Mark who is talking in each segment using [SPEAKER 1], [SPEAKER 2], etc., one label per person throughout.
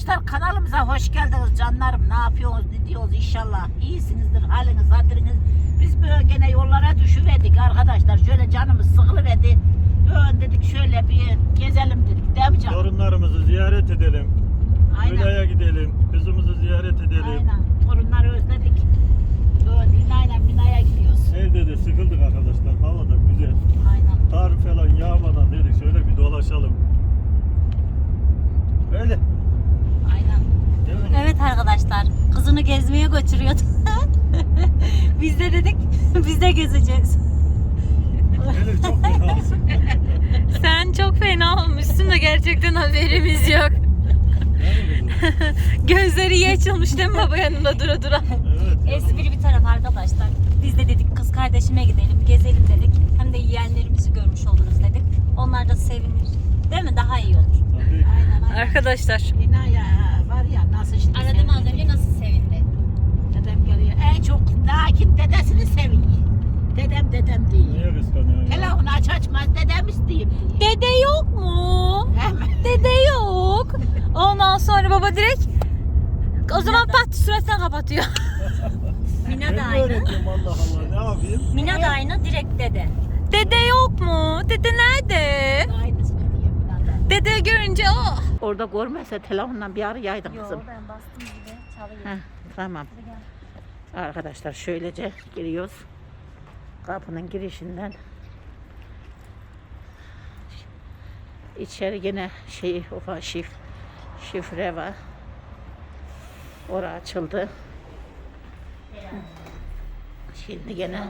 [SPEAKER 1] Arkadaşlar kanalımıza hoş geldiniz canlarım. Ne yapıyorsunuz, ne diyorsunuz inşallah. iyisinizdir haliniz, hatırınız. Biz böyle gene yollara düşüverdik arkadaşlar. Şöyle canımız sıkılıverdi. Böyle dedik şöyle bir gezelim dedik. Değil mi canım?
[SPEAKER 2] Torunlarımızı ziyaret edelim.
[SPEAKER 1] Aynen.
[SPEAKER 2] Gidelim. Kızımızı ziyaret edelim.
[SPEAKER 1] Aynen. Torunları özledik. Böyle Lina'yla Mina'ya gidiyoruz.
[SPEAKER 2] Evde de sıkıldık arkadaşlar. Hava da güzel.
[SPEAKER 1] Aynen.
[SPEAKER 2] Kar falan yağmadan dedik şöyle bir dolaşalım. Öyle.
[SPEAKER 1] Aynen.
[SPEAKER 2] Değil mi?
[SPEAKER 3] Evet arkadaşlar kızını gezmeye götürüyordu. biz de dedik biz de gezeceğiz.
[SPEAKER 2] Elif çok fenasın.
[SPEAKER 3] Sen çok fena olmuşsun da gerçekten haberimiz yok. Gözleri iyi açılmış değil mi baba yanımda dura dura?
[SPEAKER 2] Evet.
[SPEAKER 3] Espri bir taraf arkadaşlar. Biz de dedik kız kardeşime gidelim, gezelim dedik. Hem de yeğenlerimizi görmüş oluruz dedik. Onlar da sevinir. Değil mi? Daha iyi olur.
[SPEAKER 2] Tabii.
[SPEAKER 1] Aynen. aynen.
[SPEAKER 3] Arkadaşlar.
[SPEAKER 1] Var ya nasıl şimdi
[SPEAKER 3] Aradım az önce nasıl sevindi?
[SPEAKER 1] Dedem geliyor. En çok lakin dedesini seviyor. Dedem dedem diyor.
[SPEAKER 2] Niye kıskanıyorsun ya?
[SPEAKER 1] Telefonu aç açmaz dedem isteyeyim diyor.
[SPEAKER 3] Dede yok mu?
[SPEAKER 1] Hemen.
[SPEAKER 3] Dede yok. Ondan sonra baba direkt o zaman pat suratına kapatıyor. Mina da
[SPEAKER 2] Ben de
[SPEAKER 3] aynı.
[SPEAKER 2] Allah Allah ne yapayım?
[SPEAKER 3] Mina da aynı direkt dede. Dede yok mu? Dede nerede?
[SPEAKER 1] Birader.
[SPEAKER 3] Dede görünce oh.
[SPEAKER 1] Orada görmezse telefonla bir ara yaydım kızım.
[SPEAKER 3] ben bastım gibi çalıyor.
[SPEAKER 1] Heh, tamam. Arkadaşlar şöylece giriyoruz. Kapının girişinden. İçeri yine şey ufak şif, şifre var. Ora açıldı. Şimdi gene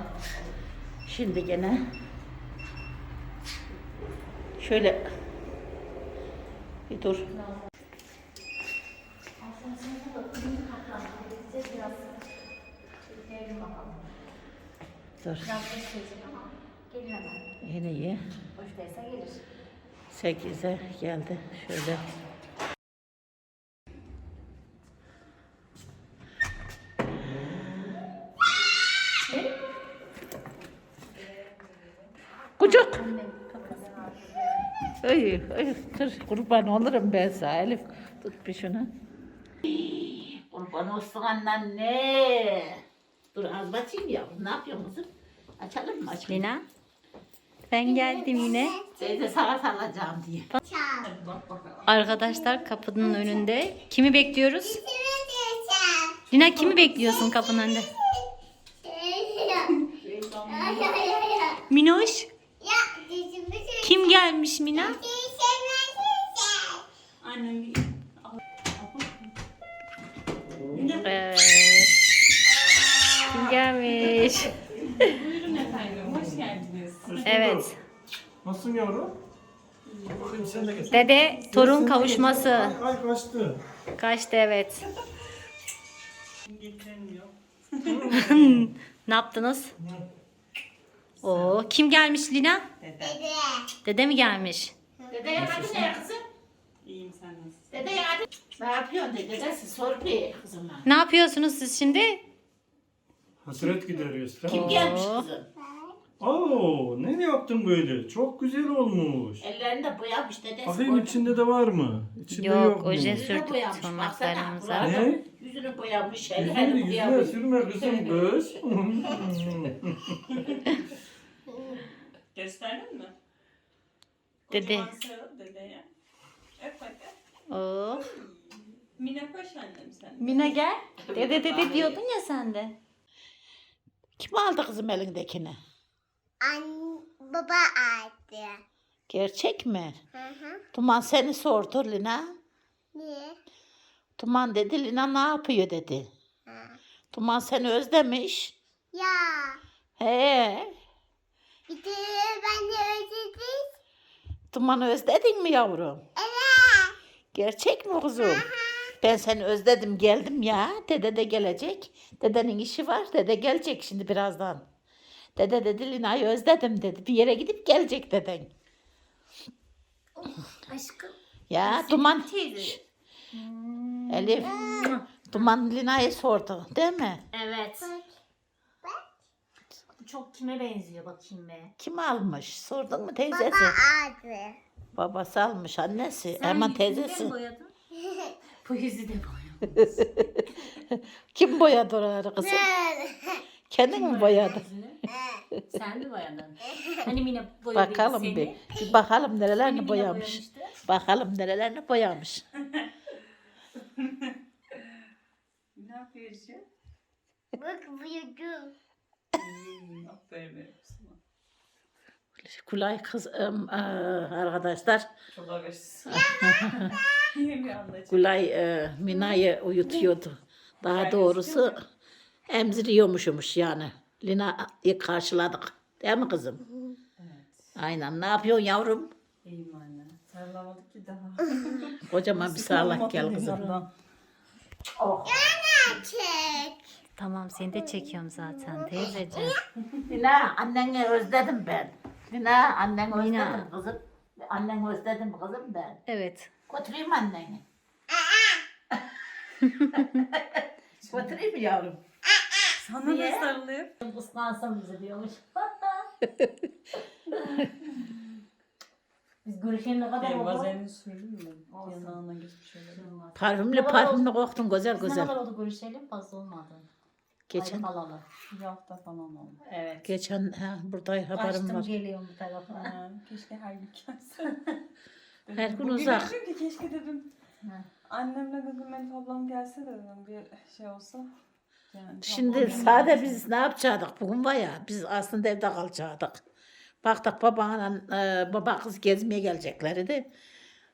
[SPEAKER 1] şimdi gene şöyle bir dur. Dur. Yine iyi. 8'e geldi. Şöyle. Kucuk. Ay, ay, dur kurban olurum ben sana Elif. Tut bir şunu. Kurban olsun anne. Dur az bakayım ya. Ne yapıyorsun kızım? Açalım mı? Açalım.
[SPEAKER 3] Lina. Ben geldim yine.
[SPEAKER 1] Teyze sana salacağım diye.
[SPEAKER 3] Arkadaşlar kapının önünde. Kimi bekliyoruz? Lina kimi bekliyorsun kapının önünde? Minoş. Kim gelmiş Mina? Evet. Kim gelmiş? Evet.
[SPEAKER 2] Nasılsın yavrum? Bakayım sen de geç.
[SPEAKER 3] Dede torun kavuşması.
[SPEAKER 2] Ay kaçtı.
[SPEAKER 3] Kaçtı evet. ne yaptınız? Oo, kim gelmiş Lina? Dede. Dede mi gelmiş?
[SPEAKER 1] Dede hadi ne kızım?
[SPEAKER 4] İyiyim sen nasılsın?
[SPEAKER 1] Dede hadi. Ne yapıyorsun de dedesi sor bir kızıma.
[SPEAKER 3] Ne yapıyorsunuz siz şimdi?
[SPEAKER 2] Hasret gideriyoruz.
[SPEAKER 1] Kim
[SPEAKER 2] Tamam.
[SPEAKER 1] gelmiş kızım?
[SPEAKER 2] Oo, ne yaptın böyle? Çok güzel olmuş.
[SPEAKER 1] Ellerinde boyamış dedesi. Mü?
[SPEAKER 2] içinde de var mı? İçinde
[SPEAKER 3] Yok,
[SPEAKER 2] yok, mu?
[SPEAKER 3] oje
[SPEAKER 1] Yüzüne
[SPEAKER 3] sürdük
[SPEAKER 1] boyamış,
[SPEAKER 3] tırnaklarımıza.
[SPEAKER 1] baksana.
[SPEAKER 2] Ne?
[SPEAKER 1] Yüzünü boyamış, ellerini
[SPEAKER 2] yüzüne
[SPEAKER 1] boyamış.
[SPEAKER 2] sürme kızım kız.
[SPEAKER 4] Gösterdin mi?
[SPEAKER 3] Dede.
[SPEAKER 4] Kocaman sarıl dedeye. Öp hadi.
[SPEAKER 3] Oo.
[SPEAKER 4] Mine koş annem sen.
[SPEAKER 3] Mina gel. Dede dede diyordun ya sen de.
[SPEAKER 1] Kim aldı kızım elindekini?
[SPEAKER 5] An baba aldı.
[SPEAKER 1] Gerçek mi?
[SPEAKER 5] Hı hı.
[SPEAKER 1] Tuman seni sordu Lina.
[SPEAKER 5] Niye?
[SPEAKER 1] Tuman dedi Lina ne yapıyor dedi.
[SPEAKER 5] Ha.
[SPEAKER 1] Tuman seni özlemiş.
[SPEAKER 5] Ya.
[SPEAKER 1] He.
[SPEAKER 5] Bir de de özledim.
[SPEAKER 1] Tuman'ı özledin mi yavrum?
[SPEAKER 5] Evet.
[SPEAKER 1] Gerçek mi kuzum? Ben seni özledim geldim ya. Dede de gelecek. Dedenin işi var. Dede gelecek şimdi birazdan. Dede dedi Lina'yı özledim dedi. Bir yere gidip gelecek deden.
[SPEAKER 3] Aşkım.
[SPEAKER 1] Ya Duman.
[SPEAKER 3] Teyze.
[SPEAKER 1] Elif. Duman Lina'yı sordu değil mi?
[SPEAKER 3] Evet. Bu çok kime benziyor bakayım be.
[SPEAKER 1] Kim almış? Sordun mu
[SPEAKER 5] Baba
[SPEAKER 1] teyzesi?
[SPEAKER 5] aldı.
[SPEAKER 1] Babası almış annesi.
[SPEAKER 3] Sen yüzünü de mi
[SPEAKER 1] teyzesi.
[SPEAKER 3] boyadın? Bu yüzü de boyamış.
[SPEAKER 1] Kim boyadı oraları kızım? Kendin mi boyadın?
[SPEAKER 3] Sen mi boyadın? Hani Mine boyadı
[SPEAKER 1] Bakalım
[SPEAKER 3] seni.
[SPEAKER 1] bir. Bir bakalım
[SPEAKER 3] Hani
[SPEAKER 1] nerelerini
[SPEAKER 3] Mine
[SPEAKER 1] boyamış.
[SPEAKER 3] boyamıştı?
[SPEAKER 1] Bakalım nerelerini boyamış.
[SPEAKER 4] Ne yapıyorsun?
[SPEAKER 5] Bak buyurdum.
[SPEAKER 4] Hmm, aferin benim kızıma.
[SPEAKER 1] Kulay kız ım, aa, arkadaşlar.
[SPEAKER 4] Çok. Yemi.
[SPEAKER 1] Kulay e, Mina'yı uyutuyordu. Daha doğrusu emziriyormuşmuş yani. Lina'yı karşıladık. Değil mi kızım?
[SPEAKER 4] Evet.
[SPEAKER 1] Aynen. Ne yapıyorsun yavrum?
[SPEAKER 4] İyiyim anne. Sarılamadık ki daha.
[SPEAKER 1] Kocaman bir sağlak gel kızım.
[SPEAKER 4] Sıkılmadım
[SPEAKER 5] Çek.
[SPEAKER 3] Tamam seni de çekiyorum zaten teyzeciğim.
[SPEAKER 1] Lina anneni özledim ben. Lina anneni özledim
[SPEAKER 3] Lina.
[SPEAKER 1] kızım. Anneni özledim kızım ben.
[SPEAKER 3] Evet.
[SPEAKER 1] Götüreyim anneni. Götüreyim mi yavrum?
[SPEAKER 4] Sana
[SPEAKER 1] Niye?
[SPEAKER 4] da sarılıyor.
[SPEAKER 3] Islansın bizi diyormuş. Biz görüşen ne kadar
[SPEAKER 4] Ben
[SPEAKER 3] oldu?
[SPEAKER 4] vazelini sürdüm mü?
[SPEAKER 3] Olsun.
[SPEAKER 4] Yanağına geçmiş öyle.
[SPEAKER 1] Parfümlü parfümlü koktun güzel
[SPEAKER 3] Biz ne
[SPEAKER 1] güzel.
[SPEAKER 3] kadar oldu görüşelim? Fazla olmadı.
[SPEAKER 1] Geçen
[SPEAKER 3] Ayrı kalalı.
[SPEAKER 4] Bir hafta falan oldu.
[SPEAKER 3] Evet.
[SPEAKER 1] geçen ha, burada haberim
[SPEAKER 3] Açtım
[SPEAKER 1] var.
[SPEAKER 3] geliyorum bu tarafa.
[SPEAKER 4] Ha, keşke her gün gelse.
[SPEAKER 1] Her gün
[SPEAKER 4] Bugün
[SPEAKER 1] uzak.
[SPEAKER 4] dedim ki keşke dedim.
[SPEAKER 3] Ha.
[SPEAKER 4] Annemle dedim Elif ablam gelse de dedim bir şey olsa. Yani
[SPEAKER 1] Şimdi
[SPEAKER 4] ablam
[SPEAKER 1] sade biz ne yapacaktık bugün var ya biz aslında evde kalacaktık. Baktık babana e, baba kız gezmeye geleceklerdi.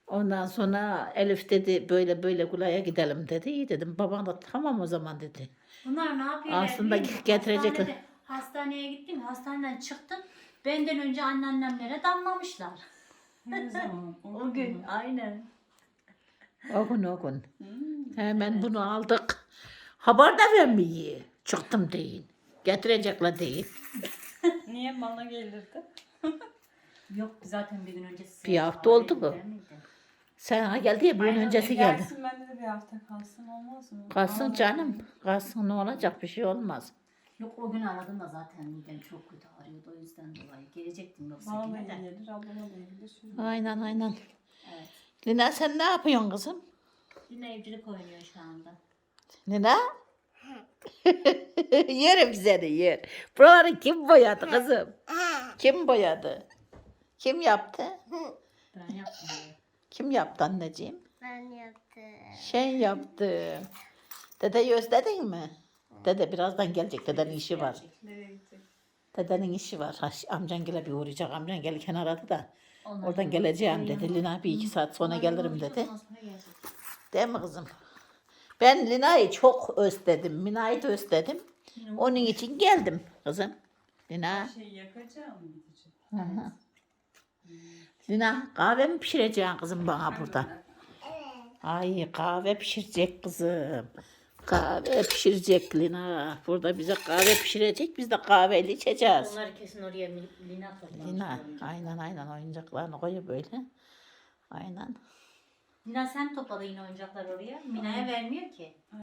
[SPEAKER 1] Ondan sonra Elif dedi böyle böyle Gulay'a gidelim dedi. İyi dedim. Baban da tamam o zaman dedi.
[SPEAKER 3] Bunlar ne yapıyorlar?
[SPEAKER 1] Aslında
[SPEAKER 3] biliyor musun?
[SPEAKER 1] getirecek-
[SPEAKER 3] Hastanede- Hastaneye gittim. Hastaneden çıktım. Benden önce anneannemlere damlamışlar.
[SPEAKER 4] Ne zaman?
[SPEAKER 3] O gün. Aynen.
[SPEAKER 1] O gün o gün.
[SPEAKER 4] Hmm.
[SPEAKER 1] Hemen bunu aldık. Haber de vermiyor. Çıktım deyin. Getirecekler deyin.
[SPEAKER 4] Niye bana gelirdi?
[SPEAKER 3] Yok zaten bir gün öncesi.
[SPEAKER 1] Bir hafta oldu bu. Ha geldi ya bir gün
[SPEAKER 4] Aynen,
[SPEAKER 1] öncesi
[SPEAKER 4] e,
[SPEAKER 1] geldi.
[SPEAKER 4] Gelsin bende de bir hafta kalsın olmaz mı?
[SPEAKER 1] Kalsın
[SPEAKER 4] da-
[SPEAKER 1] canım. Kalsın ne olacak bir şey olmaz.
[SPEAKER 3] Yok o gün aradım da zaten midem çok kötü ağrıyordu o yüzden dolayı. Gelecektim yoksa
[SPEAKER 4] Bana da
[SPEAKER 3] yine de.
[SPEAKER 4] gelir, ablama da gelir.
[SPEAKER 1] Aynen aynen.
[SPEAKER 3] Evet.
[SPEAKER 1] Lina sen ne yapıyorsun kızım?
[SPEAKER 3] Yine evcilik oynuyor şu anda.
[SPEAKER 1] Lina? Yerim seni yer. Buraları kim boyadı kızım? Kim boyadı? Kim yaptı?
[SPEAKER 3] Ben yaptım.
[SPEAKER 1] Kim yaptı anneciğim?
[SPEAKER 5] Ben yaptım.
[SPEAKER 1] Şey yaptı. Dedeyi özledin mi? Dede birazdan gelecek. Dedenin işi var.
[SPEAKER 4] Nereye gidecek?
[SPEAKER 1] Dedenin işi var. Ha, amcan gele bir uğrayacak. Amcan gelirken aradı da.
[SPEAKER 3] Onlar
[SPEAKER 1] Oradan
[SPEAKER 3] da-
[SPEAKER 1] geleceğim dedi. Lina bir iki saat sonra gelirim dedi. Değil mi kızım? Ben Lina'yı çok özledim. Mina'yı da özledim. Onun için geldim kızım. Lina.
[SPEAKER 4] Şey yakacağım gidecek.
[SPEAKER 1] Hı hı. Lina kahve mi pişireceksin kızım bana burada? Ay kahve pişirecek kızım. Kahve pişirecek Lina. Burada bize kahve pişirecek. Biz de kahveyle içeceğiz.
[SPEAKER 3] Onlar kesin oraya Lina toplamış.
[SPEAKER 1] Lina aynen aynen oyuncaklarını koyuyor böyle. Aynen.
[SPEAKER 3] Lina sen topladı yine oyuncaklar oraya. Mina'ya vermiyor ki.